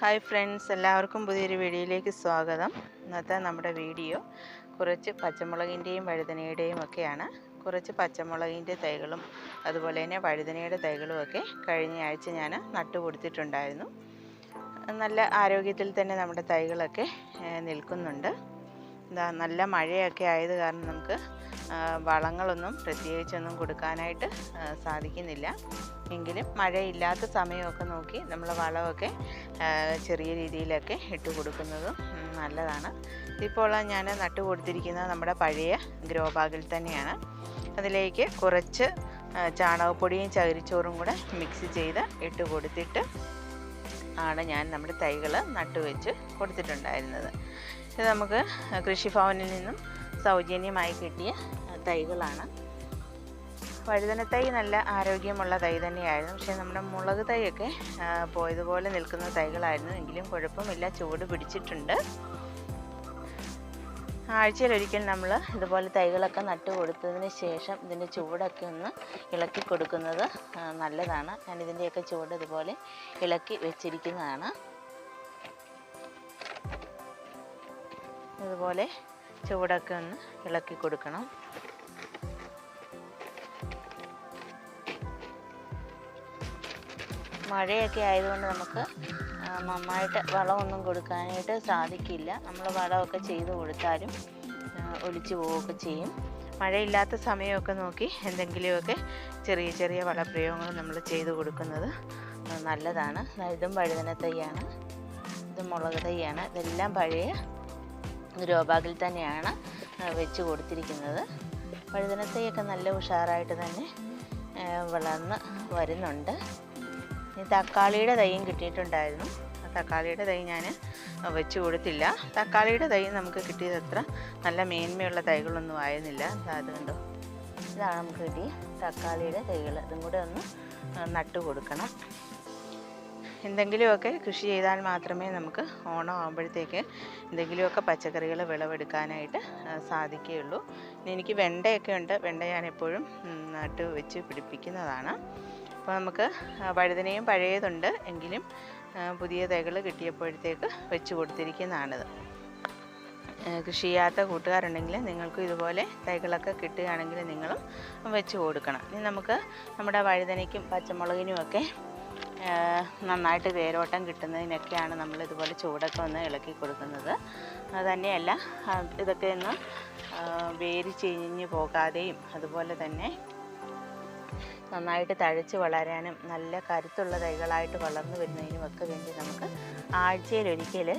Hi friends എല്ലാവർക്കും പുതിയൊരു വീഡിയോയിലേക്ക് സ്വാഗതം. ഇന്നത്തെ നമ്മുടെ വീഡിയോ കുറച്ച് പച്ചമുളകിന്റെയും വഴുതനയുടെയും ഒക്കെയാണ്. കുറച്ച് പച്ചമുളകിന്റെ തൈകളും അതുപോലെ തന്നെ വഴുതനയുടെ തൈകളും ഒക്കെ കഴിഞ്ഞ ആഴ്ച ഞാൻ നട്ടു കൊടുത്തിട്ടുണ്ടായിരുന്നു നല്ല ആരോഗ്യത്തിൽ തന്നെ നമ്മുടെ തൈകളൊക്കെ നിൽക്കുന്നുണ്ട്. എന്താ നല്ല മഴയൊക്കെ ആയത് കാരണം നമുക്ക് വളങ്ങളൊന്നും പ്രത്യേകിച്ചൊന്നും കൊടുക്കാനായിട്ട് സാധിക്കുന്നില്ല. എങ്കിലും മഴയില്ലാത്ത സമയമൊക്കെ നോക്കി നമ്മൾ വളമൊക്കെ ചെറിയ രീതിയിലൊക്കെ ഇട്ട് കൊടുക്കുന്നതും നല്ലതാണ്. ഇപ്പോൾ ഞാൻ നട്ടു കൊടുത്തിരിക്കുന്നത് നമ്മുടെ പഴയ ഗ്രോ ബാഗിൽ തന്നെയാണ്. അതിലേക്ക് കുറച്ച് ചാണകപ്പൊടിയും ചകിരിച്ചോറും കൂടെ മിക്സ് ചെയ്ത് ഇട്ട് കൊടുത്തിട്ട് ആണ് ഞാൻ നമ്മുടെ തൈകൾ നട്ടുവെച്ച് കൊടുത്തിട്ടുണ്ടായിരുന്നത്. ഇത് നമുക്ക് കൃഷിഭവനിൽ നിന്നും സൗജന്യമായി കിട്ടിയ തൈകളാണ്. വഴുതന തൈ നല്ല ആരോഗ്യമുള്ള തൈ തന്നെയായിരുന്നു. പക്ഷേ നമ്മുടെ മുളക് തൈയൊക്കെ പോയതുപോലെ നിൽക്കുന്ന തൈകളായിരുന്നു. എങ്കിലും കുഴപ്പമില്ല ചൂട് പിടിച്ചിട്ടുണ്ട്. ആഴ്ചയിലൊരിക്കൽ നമ്മൾ ഇതുപോലെ തൈകളൊക്കെ നട്ടു കൊടുത്തതിന് ശേഷം ഇതിന്റെ ചൂടൊക്കെ ഒന്ന് ഇളക്കി കൊടുക്കുന്നത് നല്ലതാണ്. ഞാൻ ഇതിന്റെയൊക്കെ ചൂട് ഇതുപോലെ ഇളക്കി വെച്ചിരിക്കുന്നതാണ്. ഇതുപോലെ ചൂടൊക്കെ ഒന്ന് ഇളക്കി കൊടുക്കണം. മഴയൊക്കെ ആയതുകൊണ്ട് നമുക്ക് നന്നായിട്ട് വളമൊന്നും കൊടുക്കാനായിട്ട് സാധിക്കില്ല. നമ്മൾ വളമൊക്കെ ചെയ്ത് കൊടുത്താലും ഒലിച്ചു പോവുകയൊക്കെ ചെയ്യും. മഴയില്ലാത്ത സമയമൊക്കെ നോക്കി എന്തെങ്കിലുമൊക്കെ ചെറിയ ചെറിയ വളപ്രയോഗങ്ങൾ നമ്മൾ ചെയ്ത് കൊടുക്കുന്നത് നല്ലതാണ്. ഇതും വഴുതന തൈയാണ് ഇത് മുളക് തൈയാണ്. ഇതെല്ലാം പഴയ ഗ്രോ ബാഗിൽ തന്നെയാണ് വെച്ച് കൊടുത്തിരിക്കുന്നത്. വഴുതന തൈയൊക്കെ നല്ല ഉഷാറായിട്ട് തന്നെ വളർന്ന് വരുന്നുണ്ട്. തക്കാളിയുടെ തൈയും കിട്ടിയിട്ടുണ്ടായിരുന്നു. തക്കാളിയുടെ തൈ ഞാൻ വെച്ച് കൊടുത്തില്ല. തക്കാളിയുടെ തൈ നമുക്ക് കിട്ടിയത് അത്ര നല്ല മേന്മയുള്ള തൈകളൊന്നും ആയിരുന്നില്ല. അതുകൊണ്ടോ അത് കണ്ടോ? ഇതാണ് നമുക്ക് കിട്ടിയ തക്കാളിയുടെ തൈകൾ അതും കൂടെ ഒന്ന് നട്ടുകൊടുക്കണം നട്ടു കൊടുക്കണം. എന്തെങ്കിലുമൊക്കെ കൃഷി ചെയ്താൽ മാത്രമേ നമുക്ക് ഓണം ആകുമ്പോഴത്തേക്ക് എന്തെങ്കിലുമൊക്കെ പച്ചക്കറികൾ വിളവെടുക്കാനായിട്ട് സാധിക്കുകയുള്ളൂ. എനിക്ക് വെണ്ടയൊക്കെ ഉണ്ട്. വെണ്ട ഞാൻ എപ്പോഴും നട്ട് വെച്ച് പിടിപ്പിക്കുന്നതാണ്. അപ്പോൾ നമുക്ക് വഴുതനയും പഴയതുണ്ട് എങ്കിലും പുതിയ തൈകൾ കിട്ടിയപ്പോഴത്തേക്ക് വെച്ച് കൊടുത്തിരിക്കുന്നതാണിത്. കൃഷി ചെയ്യാത്ത കൂട്ടുകാരുണ്ടെങ്കിൽ നിങ്ങൾക്കും ഇതുപോലെ തൈകളൊക്കെ കിട്ടുകയാണെങ്കിൽ നിങ്ങളും വെച്ച് കൊടുക്കണം. ഇനി നമുക്ക് നമ്മുടെ വഴുതനയ്ക്കും പച്ചമുളകിനും ഒക്കെ ആ, നന്നായിട്ട് വേരോട്ടം കിട്ടുന്നതിനൊക്കെയാണ് നമ്മൾ ഇതുപോലെ ചൂടൊക്കെ ഒന്ന് ഇളക്കി കൊടുക്കുന്നത്. അതുതന്നെയല്ല ഇതൊക്കെ ഒന്ന് വേര് ചീഞ്ഞ് പോകാതെയും അതുപോലെ തന്നെ നന്നായിട്ട് തഴച്ച് വളരാനും നല്ല കരുത്തുള്ള തൈകളായിട്ട് വളർന്നു വരുന്നതിനും ഒക്കെ വേണ്ടി നമുക്ക് ആഴ്ചയിലൊരിക്കൽ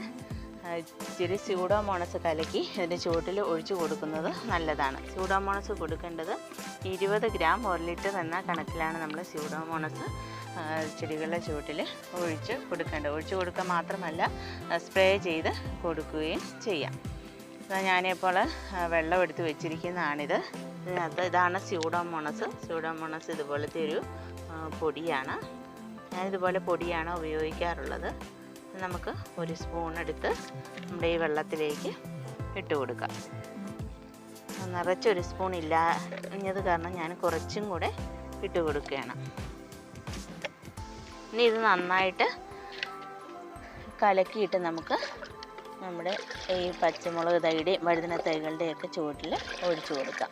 ഇച്ചിരി സ്യൂഡോമോണസ് കലക്കി ഇതിന്റെ ചുവട്ടിൽ ഒഴിച്ചു കൊടുക്കുന്നത് നല്ലതാണ്. സ്യൂഡോമോണസ് കൊടുക്കേണ്ടത് ഇരുപത് ഗ്രാം ഒരു ലിറ്റർ എന്ന കണക്കിലാണ് നമ്മൾ സ്യൂഡോമോണസ് ചെടികളുടെ ചുവട്ടിൽ ഒഴിച്ച് കൊടുക്കേണ്ടത് ഒഴിച്ച് കൊടുക്കുക മാത്രമല്ല സ്പ്രേ ചെയ്ത് കൊടുക്കുകയും ചെയ്യാം. അപ്പോൾ ഞാനിപ്പോൾ വെള്ളം എടുത്ത് വെച്ചിരിക്കുന്നതാണിത്. ഇതിനകത്ത് ഇതാണ് സ്യൂഡോമോണസ്. സ്യൂഡോമോണസ് ഇതുപോലത്തെ ഒരു പൊടിയാണ്. ഞാനിതുപോലെ പൊടിയാണ് ഉപയോഗിക്കാറുള്ളത്. നമുക്ക് ഒരു സ്പൂൺ എടുത്ത് നമ്മുടെ ഈ വെള്ളത്തിലേക്ക് ഇട്ട് കൊടുക്കാം. നിറച്ചൊരു സ്പൂൺ ഇല്ലാഞ്ഞത് കാരണം ഞാൻ കുറച്ചും കൂടെ ഇട്ട് കൊടുക്കുകയാണ്. ഇനി ഇത് നന്നായിട്ട് കലക്കിയിട്ട് നമുക്ക് നമ്മുടെ ഈ പച്ചമുളക് തൈയുടെയും വഴുതന തൈകളുടെയൊക്കെ ചുവട്ടിൽ ഒഴിച്ചു കൊടുക്കാം.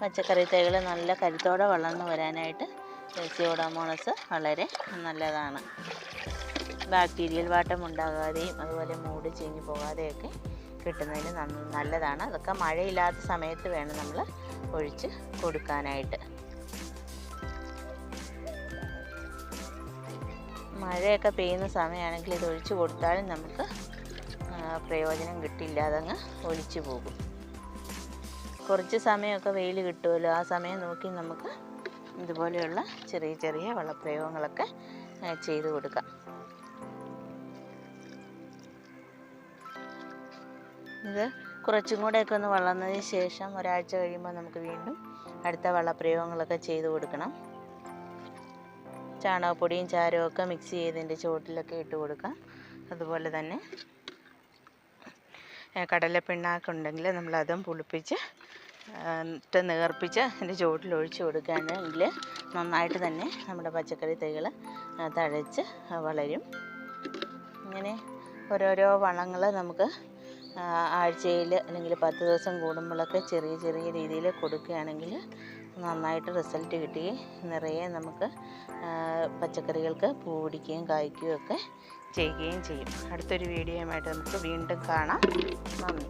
പച്ചക്കറി തൈകൾ നല്ല കരുത്തോടെ വളർന്നു വരാനായിട്ട് സിയോഡോമോണസ് വളരെ നല്ലതാണ്. ബാക്ടീരിയൽ വാട്ടം ഉണ്ടാകാതെയും അതുപോലെ മൂട് ചീഞ്ഞു പോകാതെയൊക്കെ കിട്ടുന്നതിന് നല്ലതാണ്. അതൊക്കെ മഴയില്ലാത്ത സമയത്ത് വേണം നമ്മൾ ഒഴിച്ച് കൊടുക്കാനായിട്ട്. മഴയൊക്കെ പെയ്യുന്ന സമയമാണെങ്കിൽ ഇത് ഒഴിച്ചു കൊടുത്താലും നമുക്ക് പ്രയോജനം കിട്ടില്ല. അതങ്ങ് ഒലിച്ചു പോകും. കുറച്ച് സമയമൊക്കെ വെയിൽ കിട്ടുമല്ലോ. ആ സമയം നോക്കി നമുക്ക് ഇതുപോലെയുള്ള ചെറിയ ചെറിയ വളപ്രയോഗങ്ങളൊക്കെ ആ, ചെയ്തു കൊടുക്കാം. ഇത് കുറച്ചും കൂടെയൊക്കെ ഒന്ന് വളർന്നതിന് ശേഷം ഒരാഴ്ച കഴിയുമ്പോൾ നമുക്ക് വീണ്ടും അടുത്ത വളപ്രയോഗങ്ങളൊക്കെ ചെയ്തു കൊടുക്കണം. ചാണകപ്പൊടിയും ചാരവും ഒക്കെ മിക്സ് ചെയ്തതിന്റെ ചുവട്ടിലൊക്കെ ഇട്ട് കൊടുക്കാം. അതുപോലെ തന്നെ ഏ, കടലപ്പിണ്ണാക്കുണ്ടെങ്കിൽ നമ്മളതും പുളിപ്പിച്ച് ഇട്ട് നേർപ്പിച്ച് അതിന്റെ ചുവട്ടിൽ ഒഴിച്ചു കൊടുക്കുകയാണെങ്കിൽ നന്നായിട്ട് തന്നെ നമ്മുടെ പച്ചക്കറി തൈകൾ തഴച്ച് വളരും. ഇങ്ങനെ ഓരോരോ വളങ്ങൾ നമുക്ക് ആഴ്ചയിൽ അല്ലെങ്കിൽ പത്ത് ദിവസം കൂടുമ്പോഴൊക്കെ ചെറിയ ചെറിയ രീതിയിൽ കൊടുക്കുകയാണെങ്കിൽ നന്നായിട്ട് റിസൾട്ട് കിട്ടുകയും നിറയെ നമുക്ക് പച്ചക്കറികൾക്ക് പൂ പിടിക്കുകയും കായ്ക്കുകയും ഒക്കെ ചെയ്യുകയും ചെയ്യും. അടുത്തൊരു വീഡിയോയുമായിട്ട് നമുക്ക് വീണ്ടും കാണാം. നന്ദി.